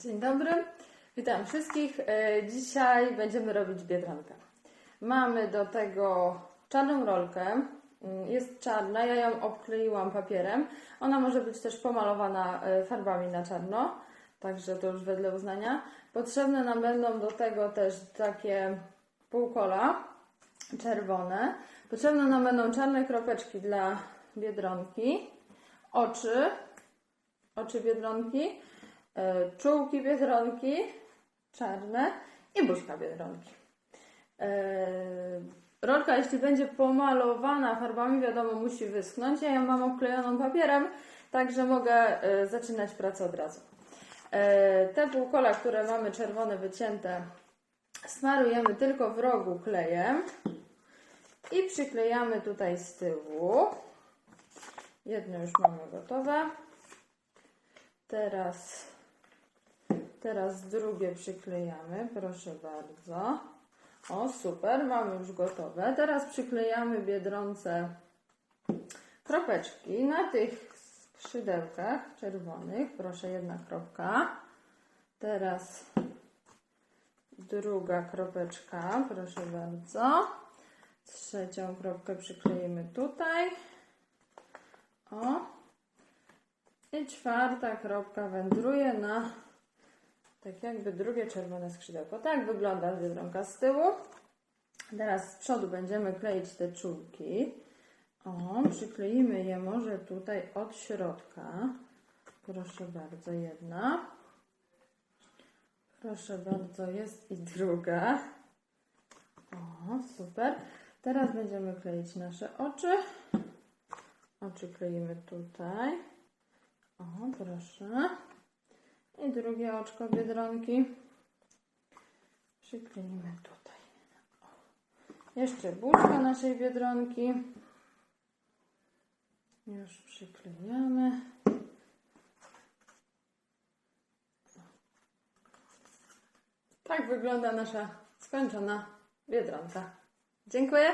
Dzień dobry, witam wszystkich. E, Dzisiaj będziemy robić biedronkę. Mamy do tego czarną rolkę. Mm, Jest czarna, ja ją obkleiłam papierem. Ona może być też pomalowana e, farbami na czarno, także to już wedle uznania. Potrzebne nam będą do tego też takie półkola czerwone. Potrzebne nam będą czarne kropeczki dla biedronki, oczy, oczy biedronki, czułki biedronki czarne i buźka biedronki. E, rolka, jeśli będzie pomalowana farbami, wiadomo, musi wyschnąć. Ja ją mam obklejoną papierem, także mogę e, zaczynać pracę od razu. E, te półkola, które mamy czerwone wycięte, smarujemy tylko w rogu klejem i przyklejamy tutaj z tyłu. Jedno już mamy gotowe. Teraz, teraz drugie przyklejamy, proszę bardzo. O, super, mamy już gotowe. Teraz przyklejamy biedronce kropeczki na tych skrzydełkach czerwonych. Proszę, jedna kropka. Teraz druga kropeczka, proszę bardzo. Trzecią kropkę przykleimy tutaj. O. I czwarta kropka wędruje na tak jakby drugie czerwone skrzydełko. Tak wygląda biedronka z tyłu. Teraz z przodu będziemy kleić te czulki. O, przykleimy je może tutaj od środka. Proszę bardzo, jedna. Proszę bardzo, jest i druga. O, super. Teraz będziemy kleić nasze oczy. Oczy kleimy tutaj. O, proszę. I drugie oczko biedronki. Przykleimy tutaj. Jeszcze buźka naszej biedronki. Już przyklejamy. Tak wygląda nasza skończona biedronka. Dziękuję.